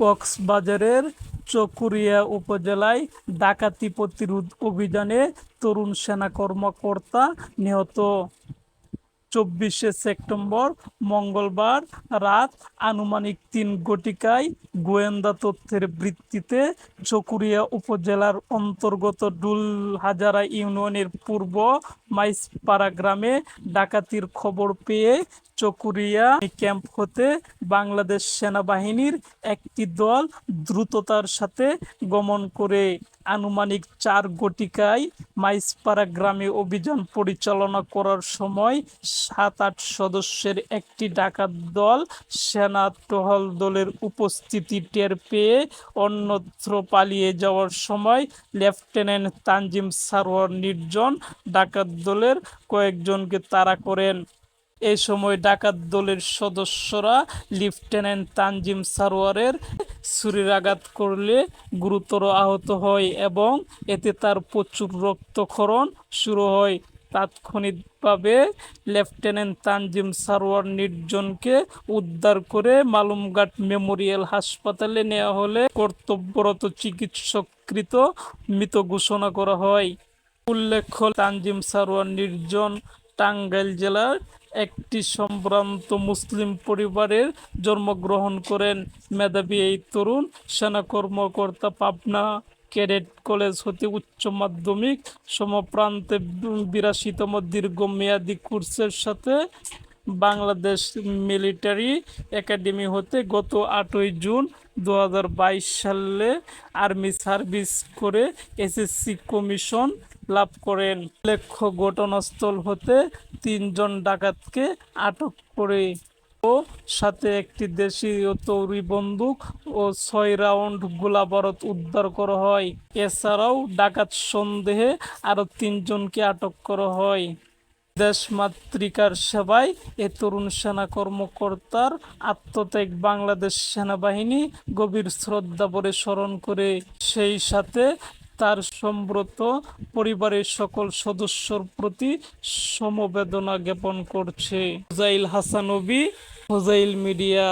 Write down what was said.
কক্সবাজারের চকুরিয়া উপজেলায় ডাকাতি প্রতিরোধ অভিযানে তরুণ সেনা কর্মকর্তা নিহত। চব্বিশে সেপ্টেম্বর মঙ্গলবার রাত আনুমানিক তিন ঘটিকায় গোয়েন্দা তথ্যের ভিত্তিতে চকুরিয়া উপজেলার অন্তর্গত ডুলহাজারা ইউনিয়নের পূর্ব মাইসপাড়া গ্রামে ডাকাতির খবর পেয়ে চকুরিয়া ক্যাম্প হতে বাংলাদেশ সেনাবাহিনীর একটি দল দ্রুততার সাথে গমন করে। আনুমানিক চার গটিকায় মাইসপাড়া গ্রামে অভিযান পরিচালনা করার সময় সাত আট সদস্যের একটি ডাকাত দল সেনা টহল দলের উপস্থিতি টের পেয়ে অন্যত্র পালিয়ে যাওয়ার সময় লেফটেন্যান্ট তানজিম সারোয়ার নির্জন ডাকাত দলের কয়েকজনকে তাড়া করেন। এ সময় ডাকাত দলের সদস্যরা লেফটেন্যান্ট তানজিম সারোয়ারের ছুরির আঘাত করলে গুরুতর আহত হয় এবং এতে তার প্রচুর রক্তক্ষরণ শুরু হয়। তাৎক্ষণিকভাবে লেফটেন্যান্ট তানজিম সারোয়ার নির্জনকে উদ্ধার করে মালুমঘাট মেমোরিয়াল হাসপাতালে নেওয়া হলে কর্তব্যরত চিকিৎসকৃত মৃত ঘোষণা করা হয়। উল্লেখ্য, তানজিম সারোয়ার নির্জন টাঙ্গাইল জেলার একটি সম্ভ্রান্ত মুসলিম পরিবারের জন্মগ্রহণ করেন। মেধাবী এই তরুণ সেনা কর্মকর্তা পাবনা ক্যাডেট কলেজ হতে উচ্চ মাধ্যমিক, সমপ্রান্তে বিরাশিতম দীর্ঘমেয়াদী কোর্সের সাথে বাংলাদেশ মিলিটারি একাডেমি হতে গত আটই জুন দু হাজার বাইশ সালে আর্মি সার্ভিস করে এসএসসি কমিশন লাভ করেন। উল্লেখ্য, ঘটনাস্থল হতে তিনজন ডাকাতকে আটক করে ও সাথে একটি দেশীয় তৈরি বন্দুক ও ছয় রাউন্ড গোলাবারুদ উদ্ধার করা হয়। এছাড়াও ডাকাত সন্দেহে আরও তিনজনকে আটক করা হয়। দেশমাতৃকার সেবায় এ তরুণ সেনা কর্মকর্তার আত্মত্যাগ বাংলাদেশ সেনাবাহিনী গভীর শ্রদ্ধা ভরে স্মরণ করে, সেই সাথে তার সম্ব্রত পরিবারের সকল সদস্যর প্রতি সমবেদনা জ্ঞাপন করছে। হুজাইল হাসানবি, হুজাইল মিডিয়া।